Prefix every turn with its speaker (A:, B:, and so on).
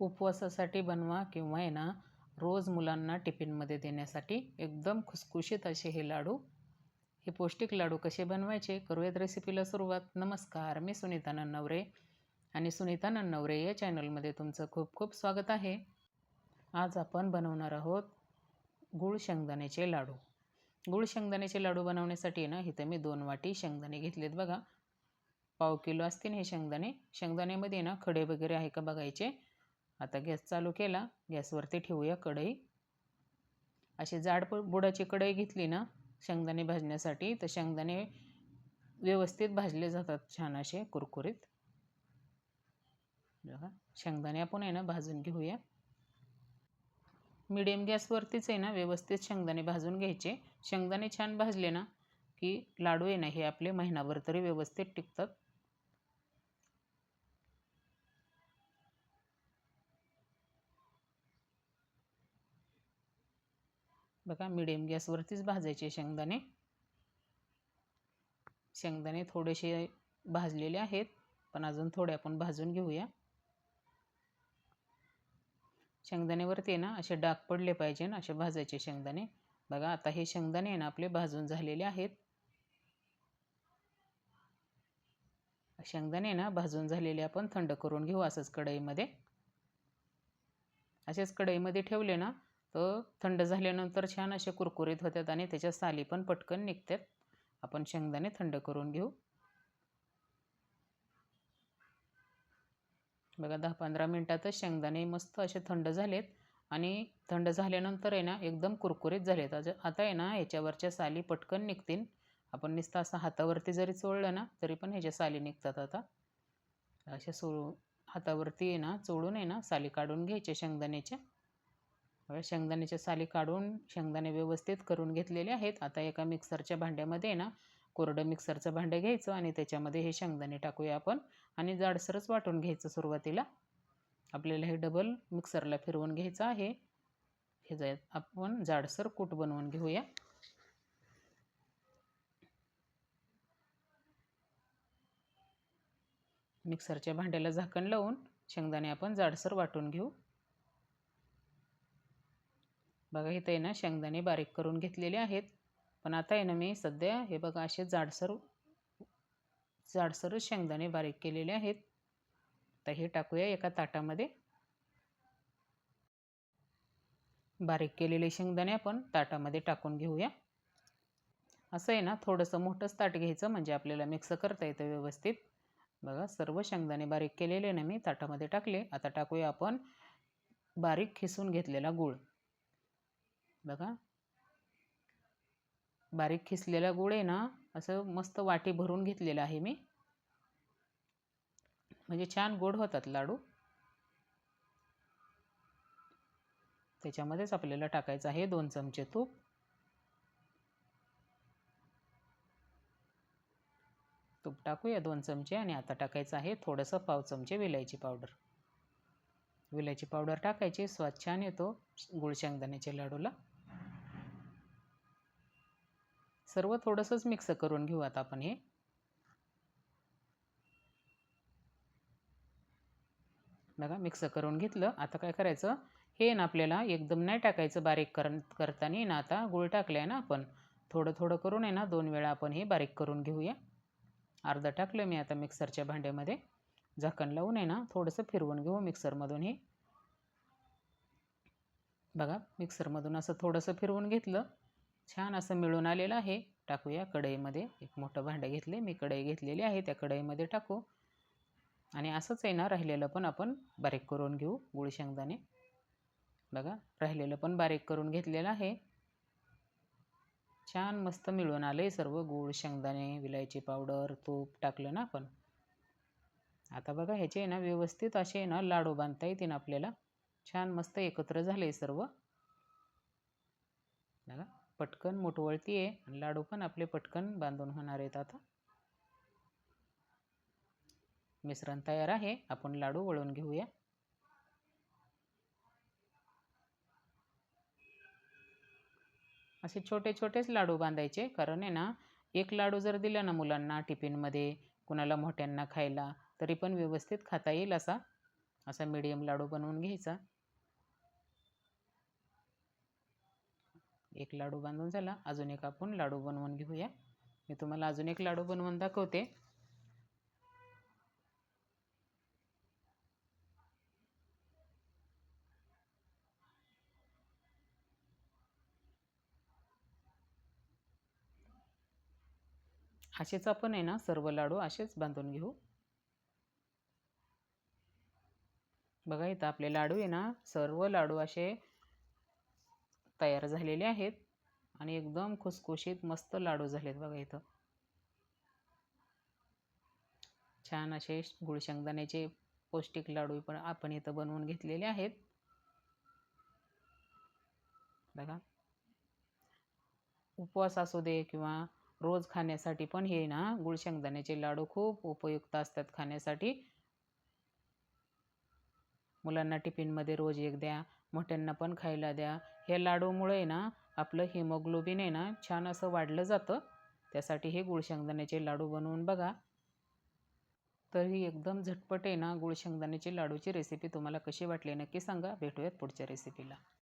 A: उपवासासाठी बनवा किंवा आहे ना रोज मुलांना टिफिनमध्ये देण्यासाठी एकदम खुसखुशीत असे हे लाडू. हे पौष्टिक लाडू कसे बनवायचे करूयात रेसिपीला सुरुवात. नमस्कार मी सुनीता नन्नवरे आणि सुनीता नन्नवरे या चॅनलमध्ये तुमचं खूप खूप स्वागत आहे. आज आपण बनवणार आहोत गूळ शेंगदाण्याचे लाडू. गूळ शेंगदाण्याचे लाडू बनवण्यासाठी ना इथं मी दोन वाटी शेंगदाणे घेतलेत बघा. पाव किलो असतील हे शेंगदाणे. शेंगदाण्यामध्ये ना खडे वगैरे आहे का बघायचे. आता गॅस चालू केला. गॅसवरती ठेवूया कढई. अशी जाड बुडाची कढई घेतली ना शेंगदाणे भाजण्यासाठी तर शेंगदाणे व्यवस्थित भाजले जातात छान असे कुरकुरीत. बघा शेंगदाणे आपण आहे ना भाजून घेऊया. मिडियम गॅसवरतीच आहे ना व्यवस्थित शेंगदाणे भाजून घ्यायचे. शेंगदाणे छान भाजले ना की लाडू आहे ना हे आपले महिनाभर तरी व्यवस्थित टिकतात. बघा मिडियम गॅसवरतीच भाजायचे शेंगदाणे. शेंगदाणे थोडेसे भाजलेले आहेत पण अजून थोडे आपण भाजून घेऊया. शेंगदाण्यावरती आहे ना असे डाग पडले पाहिजे ना असे भाजायचे शेंगदाणे. बघा आता हे शेंगदाणे आहे ना आपले भाजून झालेले आहेत. शेंगदाणे ना भाजून झालेले आपण थंड करून घेऊ असंच कढईमध्ये. असेच कढईमध्ये ठेवले ना तर थंड झाल्यानंतर छान असे कुरकुरीत होतात आणि त्याच्या साली पण पटकन निघतात. आपण शेंगदाणे थंड करून घेऊ. बघा दहा पंधरा मिनटातच शेंगदाणे मस्त असे थंड झालेत आणि थंड झाल्यानंतर आहे ना एकदम कुरकुरीत झालेत. आता आहे ना ह्याच्यावरच्या साली पटकन निघतील. आपण नुसतं असं हातावरती जरी चोळलं ना तरी पण ह्याच्या साली निघतात आता. अशा सो हातावरती आहे ना चोळून आहे ना साली काढून घ्यायचे शेंगदाण्याच्या. शेंगदाण्याच्या साली काढून शेंगदाणे व्यवस्थित करून घेतलेले आहेत. आता एका मिक्सरच्या भांड्यामध्ये ना कोरडं मिक्सरचं भांडं घ्यायचं आणि त्याच्यामध्ये हे शेंगदाणे टाकूया आपण आणि जाडसरच वाटून घ्यायचं सुरुवातीला. आपल्याला हे डबल मिक्सरला फिरवून घ्यायचं आहे. हे जाय आपण जाडसर कूट बनवून घेऊया. मिक्सरच्या भांड्याला झाकण लावून शेंगदाणे आपण जाडसर वाटून घेऊ. बघा इथं आहे ना शेंगदाणे बारीक करून घेतलेले आहेत. पण आता आहे ना मी सध्या हे बघा असे जाडसर जाडसरच शेंगदाणे बारीक केलेले आहेत. तर हे टाकूया एका ताटामध्ये. बारीक केलेले शेंगदाणे आपण ताटामध्ये टाकून घेऊया. असं आहे ना थोडंसं मोठंच ताट घ्यायचं म्हणजे आपल्याला मिक्स करता येतं व्यवस्थित. बघा सर्व शेंगदाणे बारीक केलेले ना मी ताटामध्ये टाकले. आता टाकूया आपण बारीक खिसून घेतलेला गूळ. बघा. बारीक खिसलेला गुळ आहे ना असं मस्त वाटी भरून घेतलेलं आहे मी. म्हणजे छान गोड होतात लाडू. त्याच्यामध्येच आपल्याला टाकायचं आहे दोन चमचे तूप. तूप टाकूया दोन चमचे आणि आता टाकायचं आहे थोडंसं पाव चमचे विलायची पावडर. विलायची पावडर टाकायची स्वाद छान येतो गुळ शेंगदाण्याच्या लाडूला. सर्व थोडंसंच मिक्स करून घेऊ आता आपण हे. बघा मिक्स करून घेतलं. आता काय करायचं? हे ना आपल्याला एकदम नाही टाकायचं बारीक कर करताना. ना आता गुळ टाकलं आहे ना आपण. थोडं थोडं करून आहे ना दोन वेळा आपण हे बारीक करून घेऊया. अर्धं टाकलं मी आता मिक्सरच्या भांड्यामध्ये. झाकण लावून आहे ना थोडंसं फिरवून घेऊ मिक्सरमधून हे. बघा मिक्सरमधून असं थोडंसं फिरवून घेतलं. छान असं मिळून आलेलं आहे. टाकूया कढईमध्ये. एक मोठं भांडं घेतले. मी कढई घेतलेली आहे. त्या कढईमध्ये टाकू. आणि असंच आहे ना राहिलेलं पण आपण बारीक करून घेऊ गुळ शेंगदाणे. बघा राहिलेलं पण बारीक करून घेतलेलं आहे. छान मस्त मिळून आलं आहे सर्व गूळ शेंगदाणे विलायची पावडर तूप टाकलं ना आपण. आता बघा ह्याचे ना व्यवस्थित असे ना लाडू बांधता येतील आपल्याला. छान मस्त एकत्र झाले सर्व. बघा. पटकन मुठवळती आहे आणि लाडू पण आपले पटकन बांधून होणार आहेत आता. मिश्रण तयार आहे. आपण लाडू वळून घेऊया. असे छोटे छोटेच लाडू बांधायचे कारण आहे ना एक लाडू जर दिला ना मुलांना टिफिनमध्ये कुणाला मोठ्यांना खायला तरी पण व्यवस्थित खाता येईल असा. असा मीडियम लाडू बनवून घ्यायचा. एक लाडू बांधून झाला अजून एक आपण लाडू बनवून घेऊया. मी तुम्हाला अजून एक लाडू बनवून दाखवते. असेच आपण आहे ना सर्व लाडू असेच बांधून घेऊ. बघा इथं आपले लाडू आहे ना सर्व लाडू असे तयार झालेले आहेत आणि एकदम खुसखुशीत मस्त लाडू झालेत बघा इथं. छान असे गुळशेंगदाण्याचे पौष्टिक लाडू पण आपण इथं बनवून घेतलेले आहेत. बघा. उपवास असू दे किंवा रोज खाण्यासाठी पण हे ना गुळशेंगदाण्याचे लाडू खूप उपयुक्त असतात खाण्यासाठी. मुलांना टिफिनमध्ये रोज एक द्या मोठ्यांना पण खायला द्या. हे लाडूमुळे ना आपलं हिमोग्लोबिन आहे ना छान असं वाढलं जातं. त्यासाठी हे गुळशेंगदाण्याचे लाडू बनवून बघा. तर ही एकदम झटपट आहे ना गुळशेंगदाण्याची लाडूची रेसिपी तुम्हाला कशी वाटली नक्की सांगा. भेटूयात पुढच्या रेसिपीला